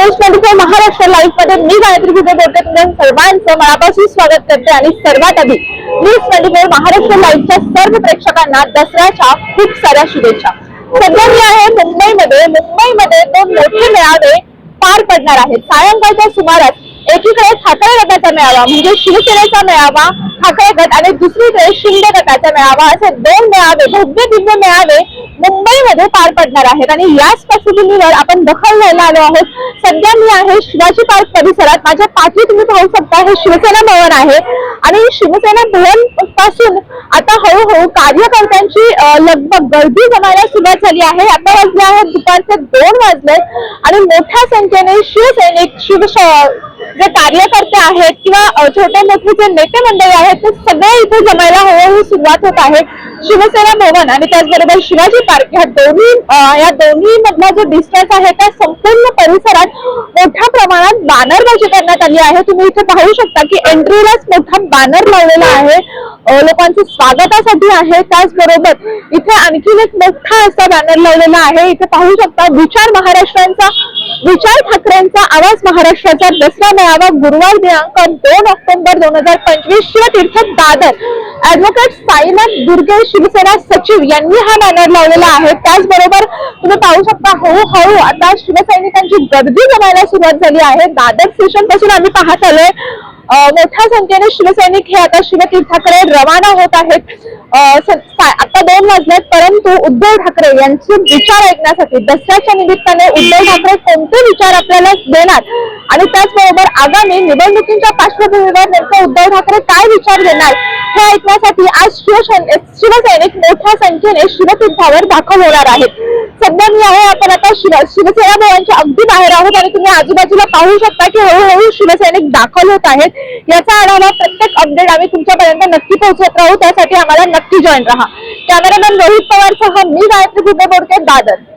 News twenty four Maharashtra लाईव्हमध्ये मी गायत्री भुगे बोलते तुमच्या सर्वांचं मनापासून स्वागत करते आणि सर्वात आधी न्यूज ट्वेंटी फोर महाराष्ट्र लाईव्हच्या सर्व प्रेक्षकांना दसऱ्याच्या खूप साऱ्या शुभेच्छा. सध्या मी आहे मुंबईमध्ये. मुंबईमध्ये दोन मोठे मेळावे पार पडणार आहेत. सायंकाळच्या सुमारास एकीकडे ठाकरे गटाचा मेळावा म्हणजे शिवसेनेचा मेळावा ठाकरे गट आणि दुसरीकडे शिंदे गटाचा मेळावा असे दोन मेळावे भव्य दिव्य मेळावे मुंबईमध्ये पार पडणार आहेत. आणि याच पार्श्वभूमीवर आपण दखल घ्यायला आलो आहोत. सध्या मी आहे शिवाजी पार्क परिसरात. माझ्या पाठी तुम्ही पाहू शकता हे शिवसेना भवन आहे. आणि शिवसेना भवनपासून आता हळूहळू कार्यकर्त्यांची लगभग गर्दी जमायला सुरुवात झाली आहे. आता वाजले आहेत दुपारचे दोन वाजले आणि मोठ्या संख्येने शिवसैनिक शिव जे कार्यकर्ते आहेत किंवा छोटे मोठे जे नेते मंडळी आहेत ते सगळे इथे जमायला हळूहळू सुरुवात होत आहे. शिवसेना भवन आणि त्याचबरोबर शिवाजी पार्क ह्या दोन्ही या दोन्ही मधला जो डिस्टन्स आहे त्या संपूर्ण परिसरात मोठ्या प्रमाणात बॅनरबाजी करण्यात आली आहे. तुम्ही इथे पाहू शकता की एंट्रीलाच मोठा बॅनर लावलेला आहे. लोकांचं स्वागतासाठी आहे. त्याचबरोबर इथे आणखीन एक मोठा असा बॅनर लावलेला आहे. इथे पाहू शकता विचार महाराष्ट्रांचा विचार ठाकरेंचा आवाज महाराष्ट्राचा दसरा मेळावा गुरुवार दिनांक दोन ऑक्टोबर दोन हजार पंचवीस शिवतीर्थ दादर. ऍडव्होकेट साईनाथ दुर्गे शिवसेना सचिव यांनी हा बॅनर लावलेला आहे. त्याचबरोबर तुम्ही पाहू शकता हळूहळू आता शिवसैनिकांची गर्दी जमायला सुरुवात झाली आहे. दादर स्टेशनपासून आम्ही पाहत आलोय. मोठ्या संख्येने शिवसैनिक हे आता शिवतीर्थाकडे रवाना होत आहेत. आता दोन वाजलेत परंतु उद्धव ठाकरे यांचे विचार ऐकण्यासाठी दसऱ्याच्या निमित्ताने उद्धव ठाकरे कोणते विचार आपल्याला देणार? आणि त्याचबरोबर आगामी निवडणुकीच्या पार्श्वभूमीवर नेमकं उद्धव ठाकरे काय विचार देणार? हे ऐकण्यासाठी आज शिवसैनिक मोठ्या संख्येने शिवतीर्थावर दाखल होणार आहेत. सध्या मी आहे. आपण आता शिवसेना भवनच्या अगदी बाहेर आहोत आणि तुम्ही आजूबाजूला पाहू शकता की हळूहळू शिवसैनिक दाखल होत आहेत. याचा आढावा प्रत्येक अपडेट आम्ही तुमच्यापर्यंत नक्की पोहोचवत राहू. त्यासाठी आम्हाला नक्की जॉईन राहा. कॅमेरामॅन रोहित पवार सह मी गायत्री भुगे बोडके दादर.